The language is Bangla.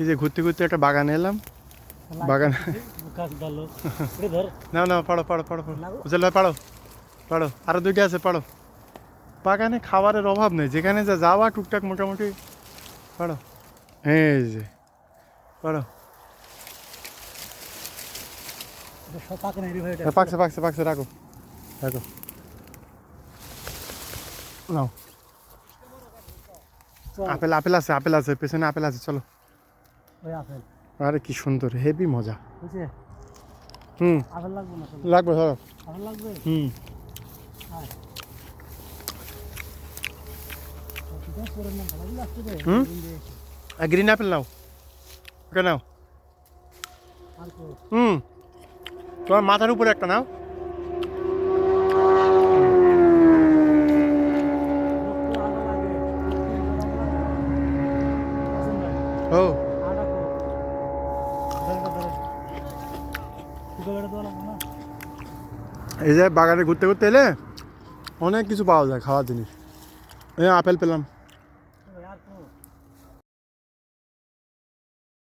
এই যে ঘুরতে ঘুরতে একটা বাগানে এলাম। বাগান না না পাড়ো পাড়ো পাড়ো পাড়ো। বুঝলে পাড়ো পাড়ো। আরও দুইটা আছে পাড়ো। বাগানে খাবারের অভাব নেই যেখানে যা যাওয়া টুকটাক মোটামুটি পাড়ো। এই যে পাড়ো। পাকছে পাকছে পাকছে রাখো রাখো। নাও। আপেল আপেল আছে আপেল আছে পেছনে আপেল আছে চলো। আরে কি সুন্দর হেভি মজা। হুম। লাগবে ধরো। হুম। গ্রিন আপেল নাও। ওকে নাও। হুম। তোমার মাথার উপরে একটা নাও। রক্ত এই যে বাগানে ঘুরতে ঘুরতে এলে অনেক কিছু পাওয়া যায় খাওয়ার জিনিস। এই আপেল পেলাম।